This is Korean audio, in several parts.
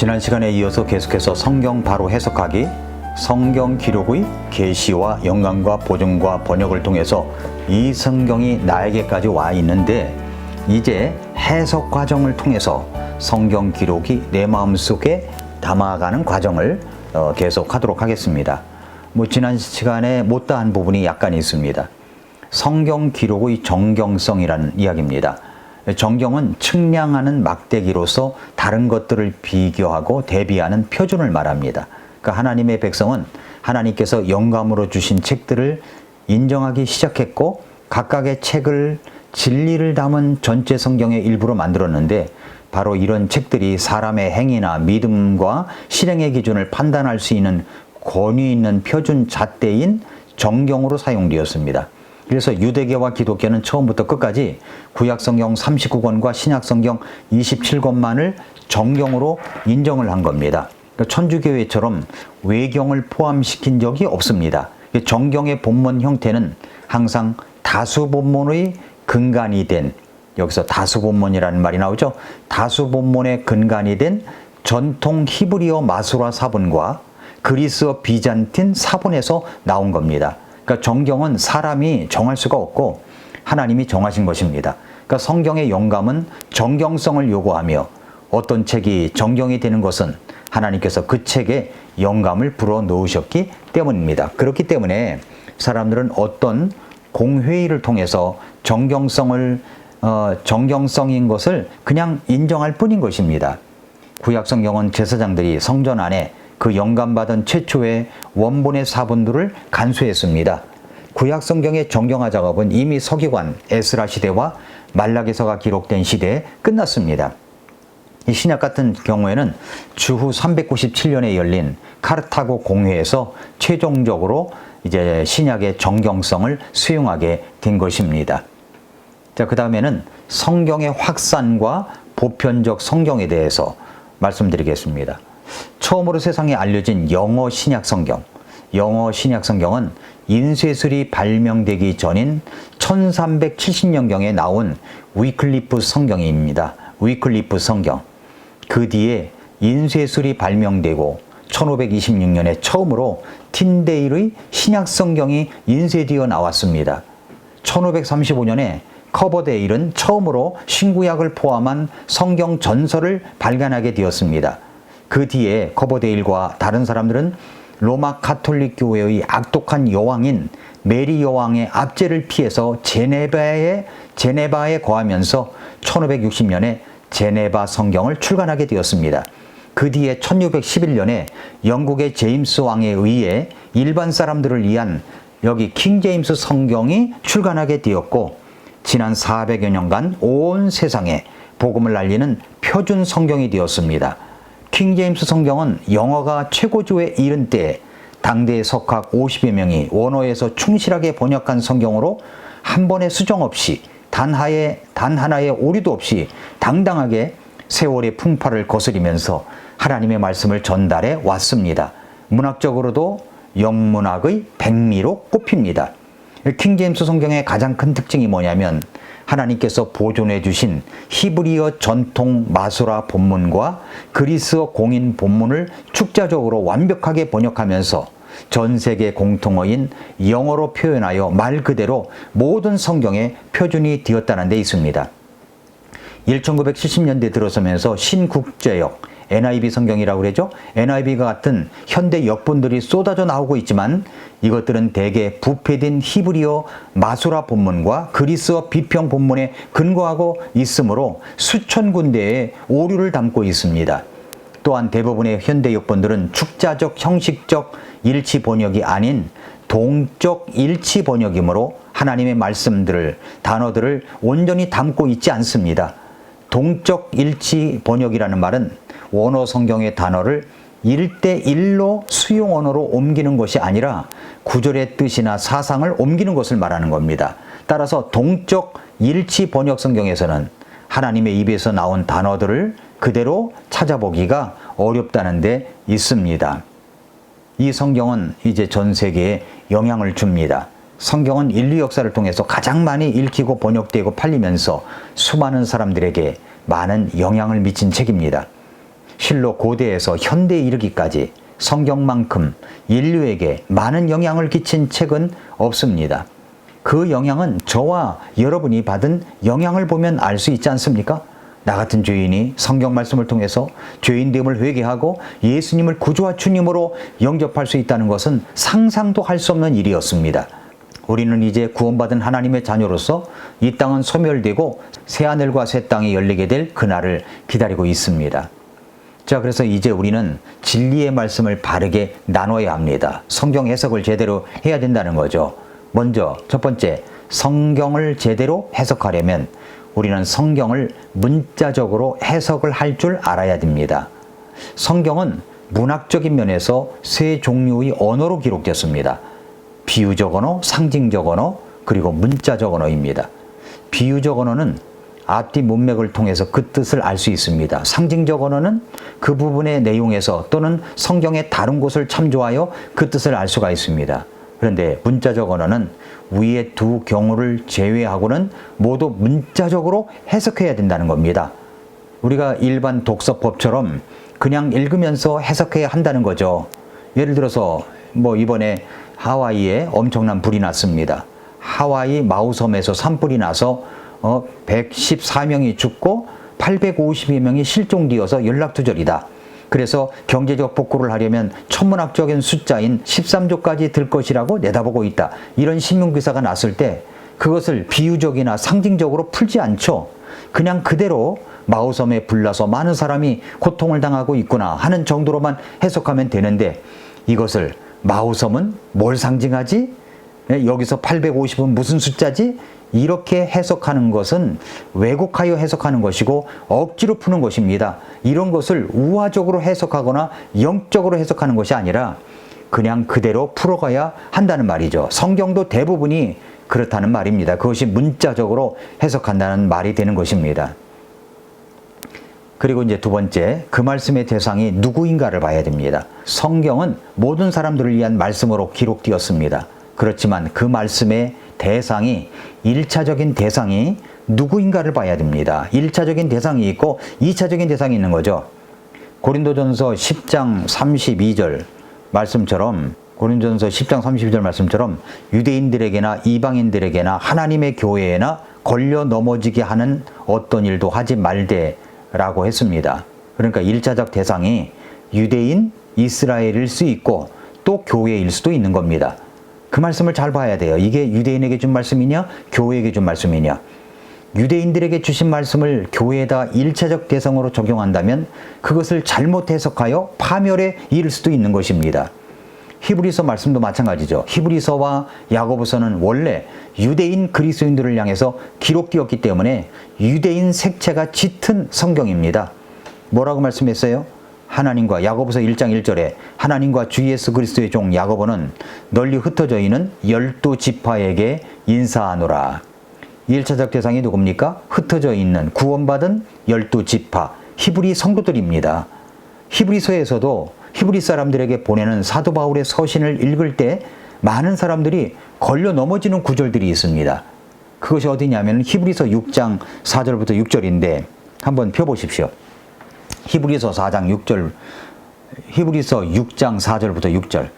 지난 시간에 이어서 계속해서 성경 바로 해석하기, 성경 기록의 계시와 영감과 보증과 번역을 통해서 이 성경이 나에게까지 와 있는데 이제 해석 과정을 통해서 성경 기록이 내 마음속에 담아가는 과정을 어, 계속하도록 하겠습니다. 뭐 지난 시간에 못다한 부분이 약간 있습니다. 성경 기록의 정경성이라는 이야기입니다. 정경은 측량하는 막대기로서 다른 것들을 비교하고 대비하는 표준을 말합니다. 그러니까 하나님의 백성은 하나님께서 영감으로 주신 책들을 인정하기 시작했고 각각의 책을 진리를 담은 전체 성경의 일부로 만들었는데 바로 이런 책들이 사람의 행위나 믿음과 실행의 기준을 판단할 수 있는 권위 있는 표준 잣대인 정경으로 사용되었습니다. 그래서 유대교와 기독교는 처음부터 끝까지 구약 성경 39권과 신약 성경 27권만을 정경으로 인정을 한 겁니다. 그러니까 천주교회처럼 외경을 포함시킨 적이 없습니다. 정경의 본문 형태는 항상 다수 본문의 근간이 된 여기서 다수 본문이라는 말이 나오죠. 다수 본문의 근간이 된 전통 히브리어 마수라 사본과 그리스어 비잔틴 사본에서 나온 겁니다. 그러니까 정경은 사람이 정할 수가 없고 하나님이 정하신 것입니다. 그러니까 성경의 영감은 정경성을 요구하며 어떤 책이 정경이 되는 것은 하나님께서 그 책에 영감을 불어 넣으셨기 때문입니다. 그렇기 때문에 사람들은 어떤 공회의를 통해서 정경성을 어, 정경성인 것을 그냥 인정할 뿐인 것입니다. 구약 성경은 제사장들이 성전 안에 그 영감받은 최초의 원본의 사본들을 간수했습니다. 구약 성경의 정경화 작업은 이미 서기관 에스라 시대와 말라기서가 기록된 시대에 끝났습니다. 이 신약 같은 경우에는 주후 397년에 열린 카르타고 공회에서 최종적으로 이제 신약의 정경성을 수용하게 된 것입니다. 자, 그 다음에는 성경의 확산과 보편적 성경에 대해서 말씀드리겠습니다. 처음으로 세상에 알려진 영어 신약 성경. 영어 신약 성경은 인쇄술이 발명되기 전인 1370년경에 나온 위클리프 성경입니다. 위클리프 성경. 그 뒤에 인쇄술이 발명되고 1526년에 처음으로 틴데일의 신약 성경이 인쇄되어 나왔습니다. 1535년에 커버데일은 처음으로 신구약을 포함한 성경 전설을 발간하게 되었습니다. 그 뒤에 커버데일과 다른 사람들은 로마 카톨릭 교회의 악독한 여왕인 메리 여왕의 압제를 피해서 제네바에 제네바에 거하면서 1560년에 제네바 성경을 출간하게 되었습니다. 그 뒤에 1611년에 영국의 제임스 왕에 의해 일반 사람들을 위한 여기 킹 제임스 성경이 출간하게 되었고 지난 400여 년간 온 세상에 복음을 알리는 표준 성경이 되었습니다. 킹 제임스 성경은 영어가 최고조에 이른 때 당대의 석학 50여 명이 원어에서 충실하게 번역한 성경으로 한 번의 수정 없이 단 하나의, 단 하나의 오류도 없이 당당하게 세월의 풍파를 거스리면서 하나님의 말씀을 전달해 왔습니다. 문학적으로도 영문학의 백미로 꼽힙니다. 킹 제임스 성경의 가장 큰 특징이 뭐냐면 하나님께서 보존해 주신 히브리어 전통 마수라 본문과 그리스어 공인 본문을 축자적으로 완벽하게 번역하면서 전 세계 공통어인 영어로 표현하여 말 그대로 모든 성경의 표준이 되었다는 데 있습니다. 1970년대 들어서면서 신국제역, NIV 성경이라고 그러죠. NIV가 같은 현대 역본들이 쏟아져 나오고 있지만 이것들은 대개 부패된 히브리어 마수라 본문과 그리스어 비평 본문에 근거하고 있으므로 수천 군데의 오류를 담고 있습니다. 또한 대부분의 현대 역본들은 축자적 형식적 일치 번역이 아닌 동적 일치 번역이므로 하나님의 말씀들을 단어들을 온전히 담고 있지 않습니다. 동적 일치 번역이라는 말은 원어 성경의 단어를 1대1로 수용 언어로 옮기는 것이 아니라 구절의 뜻이나 사상을 옮기는 것을 말하는 겁니다. 따라서 동적 일치 번역 성경에서는 하나님의 입에서 나온 단어들을 그대로 찾아보기가 어렵다는 데 있습니다. 이 성경은 이제 전 세계에 영향을 줍니다. 성경은 인류 역사를 통해서 가장 많이 읽히고 번역되고 팔리면서 수많은 사람들에게 많은 영향을 미친 책입니다. 실로 고대에서 현대에 이르기까지 성경만큼 인류에게 많은 영향을 끼친 책은 없습니다. 그 영향은 저와 여러분이 받은 영향을 보면 알 수 있지 않습니까? 나 같은 죄인이 성경 말씀을 통해서 죄인됨을 회개하고 예수님을 구주와 주님으로 영접할 수 있다는 것은 상상도 할 수 없는 일이었습니다. 우리는 이제 구원받은 하나님의 자녀로서 이 땅은 소멸되고 새 하늘과 새 땅이 열리게 될 그날을 기다리고 있습니다. 자, 그래서 이제 우리는 진리의 말씀을 바르게 나눠야 합니다. 성경 해석을 제대로 해야 된다는 거죠. 먼저 첫 번째, 성경을 제대로 해석하려면 우리는 성경을 문자적으로 해석을 할 줄 알아야 됩니다. 성경은 문학적인 면에서 세 종류의 언어로 기록됐습니다. 비유적 언어, 상징적 언어, 그리고 문자적 언어입니다. 비유적 언어는 앞뒤 문맥을 통해서 그 뜻을 알 수 있습니다. 상징적 언어는 그 부분의 내용에서 또는 성경의 다른 곳을 참조하여 그 뜻을 알 수가 있습니다. 그런데 문자적 언어는 위의 두 경우를 제외하고는 모두 문자적으로 해석해야 된다는 겁니다. 우리가 일반 독서법처럼 그냥 읽으면서 해석해야 한다는 거죠. 예를 들어서 뭐 이번에 하와이에 엄청난 불이 났습니다. 하와이 마우섬에서 산불이 나서 어 114명이 죽고 852명이 실종되어서 연락두절이다. 그래서 경제적 복구를 하려면 천문학적인 숫자인 13조까지 들 것이라고 내다보고 있다. 이런 신문 기사가 났을 때 그것을 비유적이나 상징적으로 풀지 않죠. 그냥 그대로 마우섬에 불나서 많은 사람이 고통을 당하고 있구나 하는 정도로만 해석하면 되는데 이것을 마우섬은 뭘 상징하지? 예, 여기서 850은 무슨 숫자지? 이렇게 해석하는 것은 왜곡하여 해석하는 것이고 억지로 푸는 것입니다. 이런 것을 우화적으로 해석하거나 영적으로 해석하는 것이 아니라 그냥 그대로 풀어가야 한다는 말이죠. 성경도 대부분이 그렇다는 말입니다. 그것이 문자적으로 해석한다는 말이 되는 것입니다. 그리고 이제 두 번째, 그 말씀의 대상이 누구인가를 봐야 됩니다. 성경은 모든 사람들을 위한 말씀으로 기록되었습니다. 그렇지만 그 말씀의 대상이 일차적인 대상이 누구인가를 봐야 됩니다. 일차적인 대상이 있고 이차적인 대상이 있는 거죠. 고린도전서 10장 32절 말씀처럼 고린도전서 10장 32절 말씀처럼 유대인들에게나 이방인들에게나 하나님의 교회에나 걸려 넘어지게 하는 어떤 일도 하지 말되라고 했습니다. 그러니까 일차적 대상이 유대인, 이스라엘일 수 있고 또 교회일 수도 있는 겁니다. 그 말씀을 잘 봐야 돼요. 이게 유대인에게 준 말씀이냐, 교회에게 준 말씀이냐. 유대인들에게 주신 말씀을 교회에다 일차적 대상으로 적용한다면 그것을 잘못 해석하여 파멸에 이를 수도 있는 것입니다. 히브리서 말씀도 마찬가지죠. 히브리서와 야고보서는 원래 유대인 그리스도인들을 향해서 기록되었기 때문에 유대인 색채가 짙은 성경입니다. 뭐라고 말씀했어요? 하나님과 야고보서 1장 1절에 하나님과 주 예수 그리스도의 종 야고보는 널리 흩어져 있는 열두 지파에게 인사하노라. 1차적 대상이 누굽니까? 흩어져 있는 구원받은 열두 지파 히브리 성도들입니다. 히브리서에서도 히브리 사람들에게 보내는 사도 바울의 서신을 읽을 때 많은 사람들이 걸려 넘어지는 구절들이 있습니다. 그것이 어디냐면 히브리서 6장 4절부터 6절인데 한번 펴 보십시오. 히브리서 4장 6절 히브리서 6장 4절부터 6절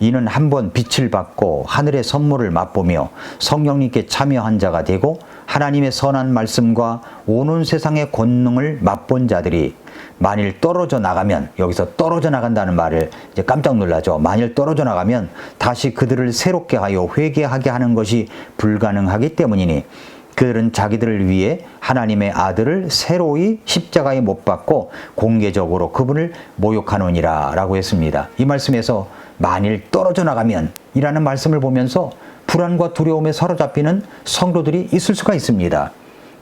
이는 한 번 빛을 받고 하늘의 선물을 맛보며 성령님께 참여한 자가 되고 하나님의 선한 말씀과 오는 세상의 권능을 맛본 자들이 만일 떨어져 나가면 여기서 떨어져 나간다는 말을 이제 깜짝 놀라죠. 만일 떨어져 나가면 다시 그들을 새롭게 하여 회개하게 하는 것이 불가능하기 때문이니 그들은 자기들을 위해 하나님의 아들을 새로이 십자가에 못 박고 공개적으로 그분을 모욕하노니라 라고 했습니다. 이 말씀에서 만일 떨어져 나가면 이라는 말씀을 보면서 불안과 두려움에 사로잡히는 성도들이 있을 수가 있습니다.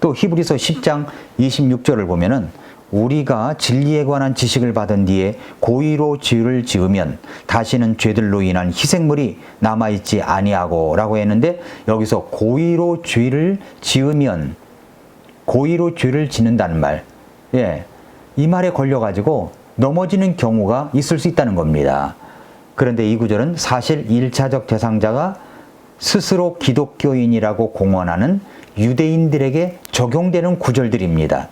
또 히브리서 10장 26절을 보면은 우리가 진리에 관한 지식을 받은 뒤에 고의로 죄를 지으면 다시는 죄들로 인한 희생물이 남아있지 아니하고 라고 했는데 여기서 고의로 죄를 지으면 고의로 죄를 짓는다는 말, 예, 이 말에 걸려가지고 넘어지는 경우가 있을 수 있다는 겁니다. 그런데 이 구절은 사실 1차적 대상자가 스스로 기독교인이라고 공언하는 유대인들에게 적용되는 구절들입니다.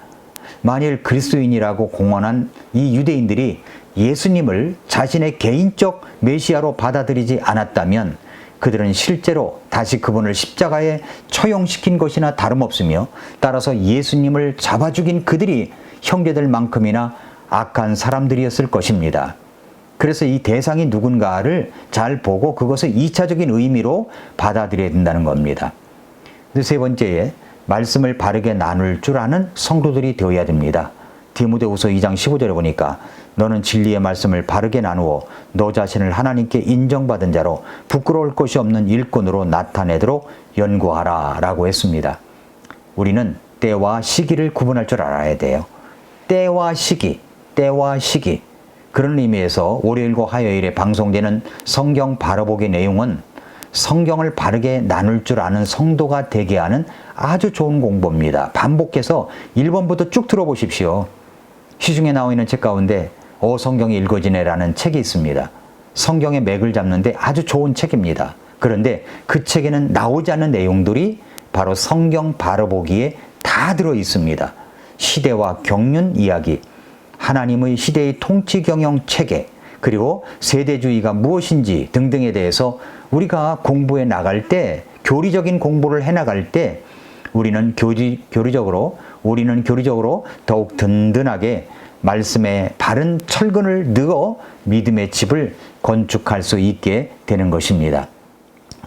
만일 그리스도인이라고 공언한 이 유대인들이 예수님을 자신의 개인적 메시아로 받아들이지 않았다면 그들은 실제로 다시 그분을 십자가에 처형시킨 것이나 다름없으며 따라서 예수님을 잡아 죽인 그들이 형제들만큼이나 악한 사람들이었을 것입니다. 그래서 이 대상이 누군가를 잘 보고 그것을 이차적인 의미로 받아들여야 된다는 겁니다. 그세 번째에 말씀을 바르게 나눌 줄 아는 성도들이 되어야 됩니다. 디모데후서 2장 15절에 보니까 너는 진리의 말씀을 바르게 나누어 너 자신을 하나님께 인정받은 자로 부끄러울 것이 없는 일꾼으로 나타내도록 연구하라 라고 했습니다. 우리는 때와 시기를 구분할 줄 알아야 돼요. 때와 시기, 때와 시기. 그런 의미에서 월요일과 화요일에 방송되는 성경 바라보기 내용은 성경을 바르게 나눌 줄 아는 성도가 되게 하는 아주 좋은 공부입니다. 반복해서 1번부터 쭉 들어보십시오. 시중에 나와 있는 책 가운데 어 성경이 읽어지네라는 책이 있습니다. 성경의 맥을 잡는데 아주 좋은 책입니다. 그런데 그 책에는 나오지 않는 내용들이 바로 성경 바라보기에 다 들어 있습니다. 시대와 경륜 이야기, 하나님의 시대의 통치 경영 체계, 그리고 세대주의가 무엇인지 등등에 대해서 우리가 공부해 나갈 때 교리적인 공부를 해 나갈 때 우리는 교리, 교리적으로 우리는 교리적으로 더욱 든든하게 말씀에 바른 철근을 넣어 믿음의 집을 건축할 수 있게 되는 것입니다.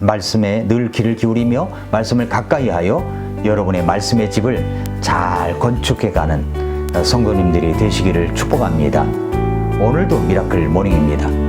말씀에 늘 귀를 기울이며 말씀을 가까이 하여 여러분의 말씀의 집을 잘 건축해 가는 성도님들이 되시기를 축복합니다. 오늘도 미라클 모닝입니다.